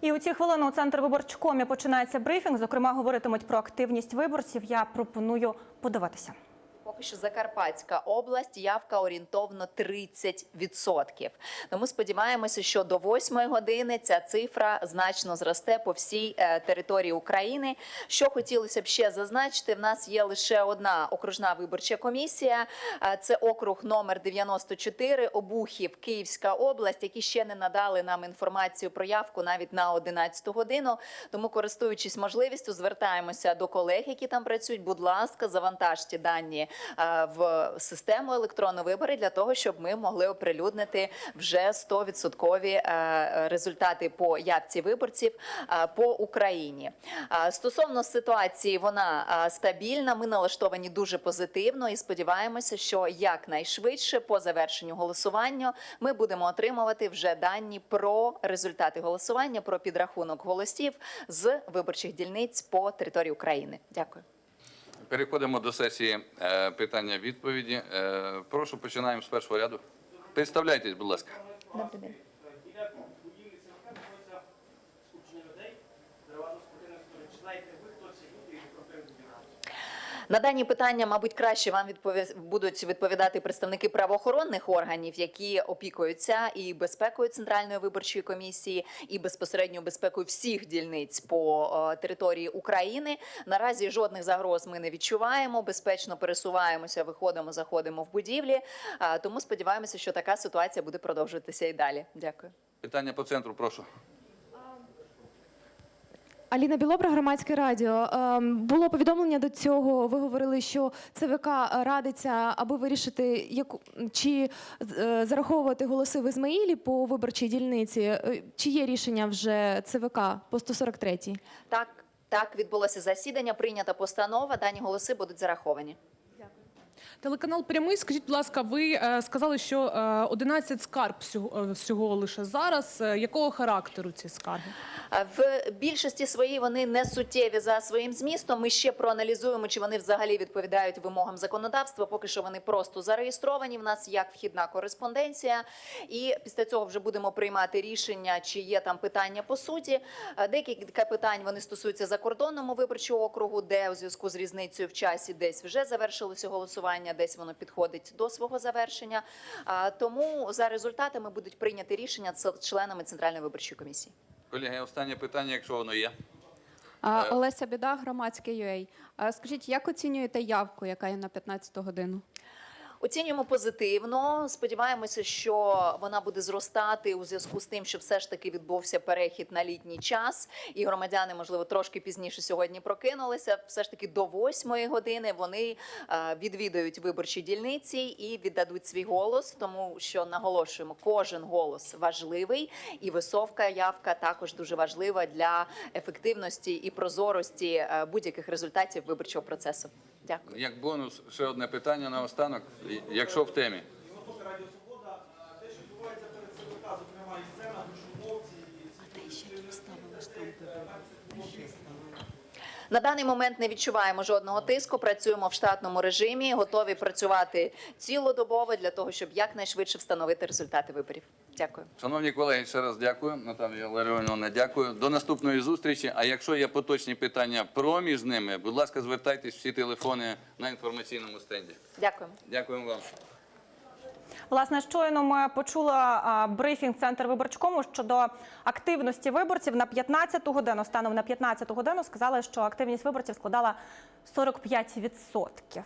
І у ці хвилини у центр виборчкомі починається брифінг. Зокрема, говоритимуть про активність виборців. Я пропоную подивитися. Що Закарпатська область, явка орієнтовно 30%. Тому сподіваємося, що до 8 години ця цифра значно зросте по всій е, території України. Що хотілося б ще зазначити, в нас є лише одна окружна виборча комісія. Е, Це округ номер 94, Обухів, Київська область, які ще не надали нам інформацію про явку навіть на 11 годину. Тому, користуючись можливістю, звертаємося до колег, які там працюють. Будь ласка, завантажте дані в систему електронної вибори для того, щоб ми могли оприлюднити вже 100% е, результати по явці виборців е, по Україні. Е, Стосовно ситуації, вона е, стабільна. Ми налаштовані дуже позитивно і сподіваємося, що якнайшвидше по завершенню голосування ми будемо отримувати вже дані про результати голосування, про підрахунок голосів з виборчих дільниць по території України. Дякую. Переходимо до сесії е, питання-відповіді. Е, прошу, починаємо з першого ряду. Представляйтесь, будь ласка. Добрий день. На дані питання, мабуть, краще вам відпові- будуть відповідати представники правоохоронних органів, які опікуються і безпекою центральної виборчої комісії, і безпосередньо безпекою всіх дільниць по е, території України. Наразі жодних загроз ми не відчуваємо. Безпечно пересуваємося, виходимо, заходимо в будівлі. Е, Тому сподіваємося, що така ситуація буде продовжуватися і далі. Дякую. Питання по центру, прошу. Аліна Білобра, громадське радіо. Ем, Було повідомлення до цього. Ви говорили, що ЦВК радиться, аби вирішити, яку чи е, зараховувати голоси в Ізмаїлі по виборчій дільниці. Е, Чи є рішення вже ЦВК по 143-й? Так, так відбулося засідання. Прийнята постанова. Дані голоси будуть зараховані. Телеканал прямий. Скажіть, будь ласка, ви е, сказали, що е, 11 скарг всього, е, лише зараз. Е, Якого характеру ці скарги? В більшості своїй вони не суттєві за своїм змістом. Ми ще проаналізуємо, чи вони взагалі відповідають вимогам законодавства. Поки що вони просто зареєстровані. В нас як вхідна кореспонденція, і після цього вже будемо приймати рішення, чи є там питання по суті. Е, Декілька питань вони стосуються закордонному виборчого округу, де у зв'язку з різницею в часі десь вже завершилося голосування, десь воно підходить до свого завершення. Тому за результатами будуть прийняті рішення членами центральної виборчої комісії. Колеги, останнє питання, якщо воно є. Е. Олеся Біда, громадське UA. Скажіть, як оцінюєте явку, яка є на 15 годину? Оцінюємо позитивно. Сподіваємося, що вона буде зростати у зв'язку з тим, що все ж таки відбувся перехід на літній час, і громадяни, можливо, трошки пізніше сьогодні прокинулися. Все ж таки до восьмої години вони е, відвідають виборчі дільниці і віддадуть свій голос, тому що наголошуємо, кожен голос важливий, і висовка явка також дуже важлива для ефективності і прозорості е, будь-яких результатів виборчого процесу. Дякую. Як бонус, ще одне питання на останок, якщо в темі. Те, ЦВК, зокрема і сцена, грошовці, і На даний момент не відчуваємо жодного тиску. Працюємо в штатному режимі, готові працювати цілодобово для того, щоб якнайшвидше встановити результати виборів. Дякую. Шановні колеги, ще раз дякую. Наталія Ларіонівна, дякую. До наступної зустрічі. А якщо є поточні питання проміж ними, будь ласка, звертайтесь всі телефони на інформаційному стенді. Дякуємо. Дякуємо вам. Власне, щойно ми почули брифінг центр виборчкому щодо активності виборців на 15-ту годину. Станом на 15-ту годину сказали, що активність виборців складала 45%.